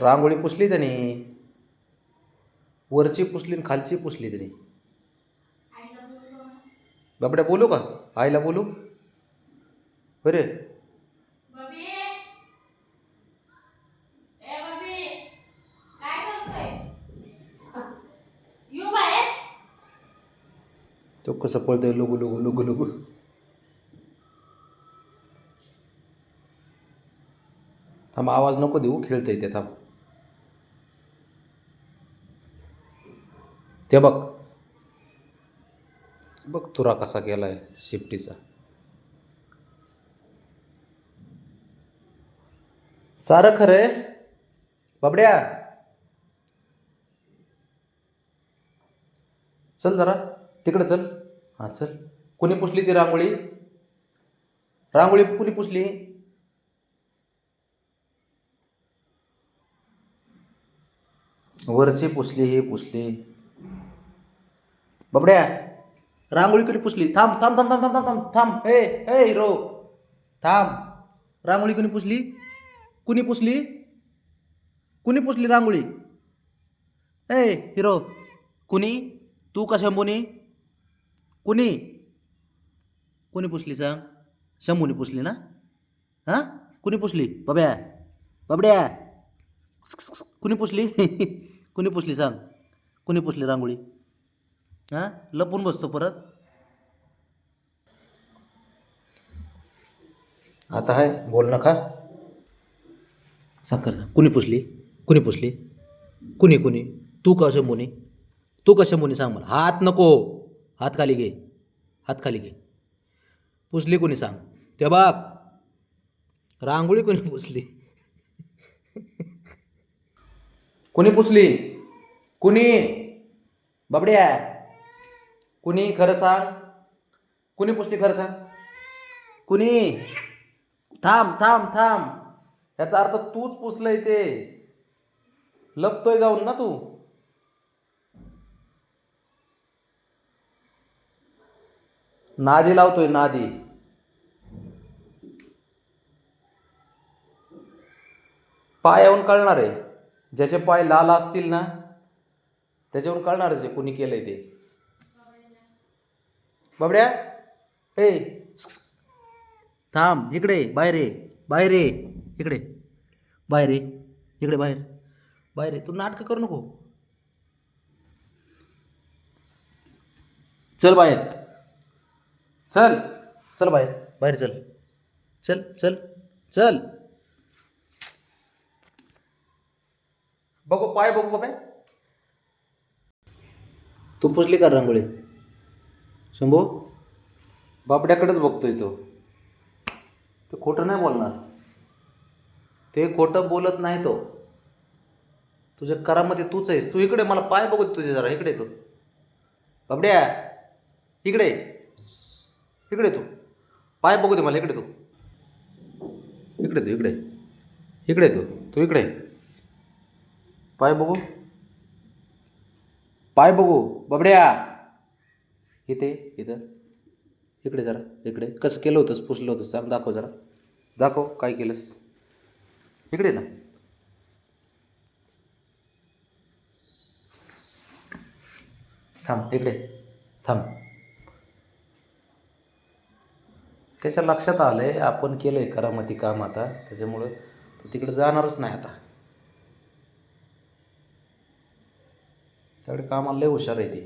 रांगोळी पुसली त्याने. वरची पुसली आणि खालची पुसली त्याने. बाबड्या बोलू का? आईला बोलू? बरे तो कसं पळतोय? लुगू लुगू लुगू लुगू. थांब आवाज नको देऊ खेळतंय ते थांब. ते बघ. बघ तुरा कसा केला आहे शिफ्टीचा सारं खरंय? बाबड्या. चल जरा तिकडे चल. हां चल. कोणी पुसली ती रांगोळी? रांगोळी कुणी पुसली? वरची पुसली हे पुसली. बाबड्या रांगोळी कोणी पुसली. थांब थांब थांब थांब थांब थांब थांब. थांब हे हे हिरो. थांब. रांगोळी कोणी पुसली? कुणी पुसली? कुणी पुसली रांगोळी? ए हिरो. कुणी? तू का शंभूनी? कुणी? कुणी पुसली सांग? शंभूनी पुसली ना? हां? कुणी पुसली? बब्या. बाबड्या. कुणी पुसली? कुणी पुसली सांग? कुणी पुसली रांगोळी? हां? लपून बसतो परत. आता आहे बोल नका. सांग कर सांग. कुणी पुसली? कुणी पुसली? कुणी कुणी? तू का शंभूनी तू का शंभूनी सांग मला. हात नको. हात खाली घे. हात खाली घे. पुसली कुणी सांग? ते बघ. रांगोळी कोणी पुसली? कुणी पुसली? कुणी? बाबड्या कुणी खरं सांग? कुणी पुसली खरं सांग? कुणी? थांब थांब थांब. याचा अर्थ तूच पुसलंय ते. लपतोय जाऊन ना तू. नादी लावतोय नादी. पायावून कळणार आहे. ज्याचे पाय लाल असतील ना त्याच्यावरून कळणारच आहे कुणी आहे ते. बाबड्या ए थांब इकडे बाहेर ये बाहेर ये इकडे. बाहेर ये इकडे बाहेर. बाहेर ये तू नाटकं करू नको. चल बाहेर. चल. चल बाहेर. बाहेर चल. चल चल. चल. बघू पाय बघू बाबा तू पुसली का रांगोळी? शंभू बाबड्याकडेच बघतोय तो. तो खोटं नाही बोलणार. ते खोटं बोलत नाही तो. तुझ्या करामध्ये तूच आहेस. तू इकडे मला पाय बघू तुझे जरा. इकडे तो. बाबड्या इकडे इकडे तू. पाय बघू दे मला. इकडे तू. इकडे तू इकडे इकडे तू. तू इकडे पाय बघू. पाय बघू. बबड्या. इथे इथं. इकडे जरा इकडे. कसं केलं होतंस? पुसलं होतंस. सांग दाखव जरा. दाखव काय केलंस. इकडे ना. थांब इकडे. थांब. त्याच्या लक्षात आलं आहे आपण केलं आहे करामती काम आता. त्याच्यामुळं तो तिकडे जाणारच नाही आता. त्याकडे कामाला लय हुशार आहे ती.